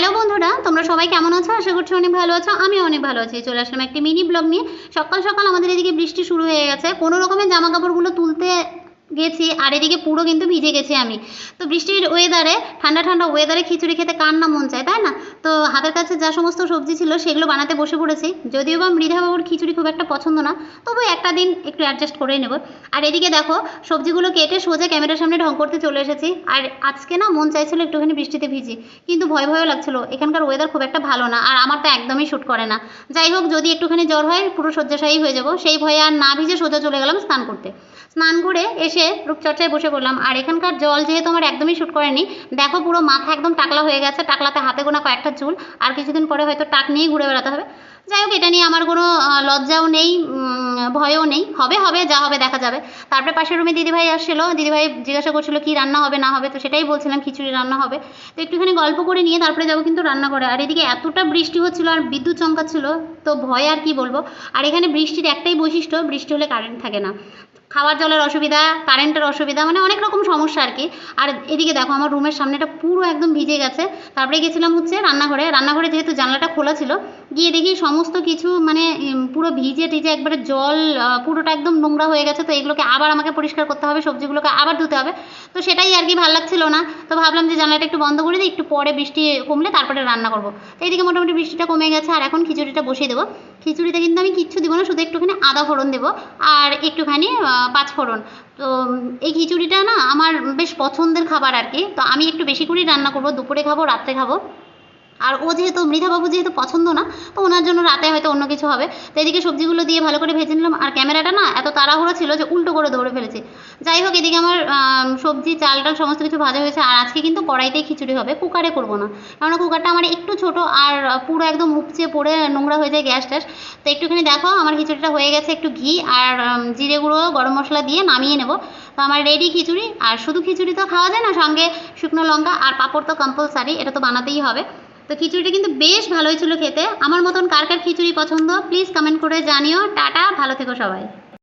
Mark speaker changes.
Speaker 1: Hello বন্ধুরা, তোমরা সবাই কেমন আছো? আশা করছি অনেক ভালো আছো আমি অনেক ভালো আছি। চলে আসলাম একটি মিনি ব্লগ নিয়ে। সকাল সকাল আমাদের এদিকে বৃষ্টি শুরু হয়ে গেছে। কোনো রকমের জামা কাপড়গুলো তুলতে গেছি আর এদিকে পুরো কিন্তু ভিজে গেছি আমি। তো বৃষ্টির ওয়েদারে ঠান্ডা ঠান্ডা ওয়েদারে খিচুড়ি খেতে কার না মন চায়, তাই না? তো হাতের কাছে যা সমস্ত সবজি ছিল, সেগুলো বানাতে বসে পড়েছি। যদিও বা মৃধাবাবুর খিচুড়ি খুব একটা পছন্দ না, তবু একটা দিন একটু অ্যাডজাস্ট করেই নেব। আর এদিকে দেখো, সবজিগুলো কেটে সোজা ক্যামেরার সামনে ঢং করতে চলে এসেছি। আর আজকে না মন চাইছিল একটুখানি বৃষ্টিতে ভিজি, কিন্তু ভয় ভয়ও লাগছিল। এখানকার ওয়েদার খুব একটা ভালো না, আর আমার তো একদমই শ্যুট করে না। যাই হোক, যদি একটুখানি জ্বর হয়, পুরো শয্যাশায়ী হয়ে যাব। সেই ভয়ে আর না ভিজে সোজা চলে গেলাম স্নান করতে। স্নান করে এসে রূপচর্চায় বসে পড়লাম। আর এখানকার জল যেহেতু আমার একদমই শ্যুট করেনি, দেখো পুরো মাথা একদম টাকলা হয়ে গেছে, টাকলাতে হাতে গোনা কয়েকটা চুল, আর কিছুদিন পরে হয়তো টাক নিয়েই ঘুরে বেড়াতে হবে। যাই হোক, এটা নিয়ে আমার কোনো লজ্জাও নেই ভয়ও নেই। হবে হবে, যা হবে দেখা যাবে। তারপরে পাশের রুমে দিদিভাই আসছিল, দিদিভাই জিজ্ঞাসা করছিল, কি রান্না হবে, না হবে? তো সেটাই বলছিলাম, খিচুড়ি রান্না হবে। তো একটুখানি গল্প করে নিয়ে তারপরে যাব কিন্তু রান্না করে। আর এদিকে এতটা বৃষ্টি হচ্ছিল আর বিদ্যুৎ চমকাচ্ছিল, তো ভয় আর কি বলব? আর এখানে বৃষ্টির একটাই বৈশিষ্ট্য, বৃষ্টি হলে কারেন্ট থাকে না। খাওয়ার জলের অসুবিধা কারেন্টের অসুবিধা মানে অনেক রকম সমস্যা আর কি। আর এদিকে দেখো, আমার রুমের সামনেটা পুরো একদম ভিজে গেছে। তারপরে গেছিলাম হচ্ছে রান্নাঘরে। রান্নাঘরে যেহেতু জানলাটা খোলা ছিল, গিয়ে দেখি সমস্ত কিছু মানে পুরো ভিজে টিজে একবারে জল পুরোটা একদম নোংরা হয়ে গেছে। তো এগুলোকে আবার আমাকে পরিষ্কার করতে হবে, সবজিগুলোকে আবার ধুতে হবে। তো সেটাই আর কি ভালো লাগছিল না। তো ভাবলাম যে জানলাটা একটু বন্ধ করে দিই, একটু পরে বৃষ্টি কমলে তারপরে রান্না করব। তো এইদিকে মোটামুটি বৃষ্টিটা কমে গেছে, আর এখন খিচুড়িটা বসিয়ে দেবো। খিচুড়িতে কিন্তু আমি কিচ্ছু দেবো না, শুধু একটুখানি আদা ফোড়ন দেবো আর একটুখানি পাঁচ ফোড়ন। তো এই খিচুড়িটা না আমার বেশ পছন্দের খাবার আর কি। তো আমি একটু বেশি করেই রান্না করব, দুপুরে খাব, রাত্রে খাব। আর ও যেহেতু, মৃধাবাবু যেহেতু পছন্দ না, তো ওনার জন্য রাতে হয়তো অন্য কিছু হবে। তো এদিকে সবজিগুলো দিয়ে ভালো করে ভেজে নিলাম। আর ক্যামেরাটা না এত তাড়াহুড়ো ছিল যে উল্টো করে ধরে ফেলেছি। যাই হোক, এদিকে আমার সবজি, চাল টাল সমস্ত কিছু ভাজা হয়েছে। আর আজকে কিন্তু কড়াইতেই খিচুড়ি হবে। কুকারে করব না। কারণ কুকারটা আমার একটু ছোট আর পুরো একদম উপচে পড়ে নোংরা হয়ে যায় গ্যাস ট্যাস। তো একটুখানি দেখো, আমার খিচুড়িটা হয়ে গেছে একটু ঘি আর জিরে গুঁড়ো, গরম মশলা দিয়ে নামিয়ে নেব। তো আমার রেডি খিচুড়ি। আর শুধু খিচুড়ি তো খাওয়া যায় না, সঙ্গে শুকনো লঙ্কা আর পাঁপড় তো কম্পালসারি এটা তো বানাতেই হবে। তো খিচুড়িটা কিন্তু বেশ ভালোই ছিল খেতে। আমার মতন কার কার খিচুড়ি পছন্দ প্লিজ কমেন্ট করে জানিও। টাটা, ভালো থেকো সবাই।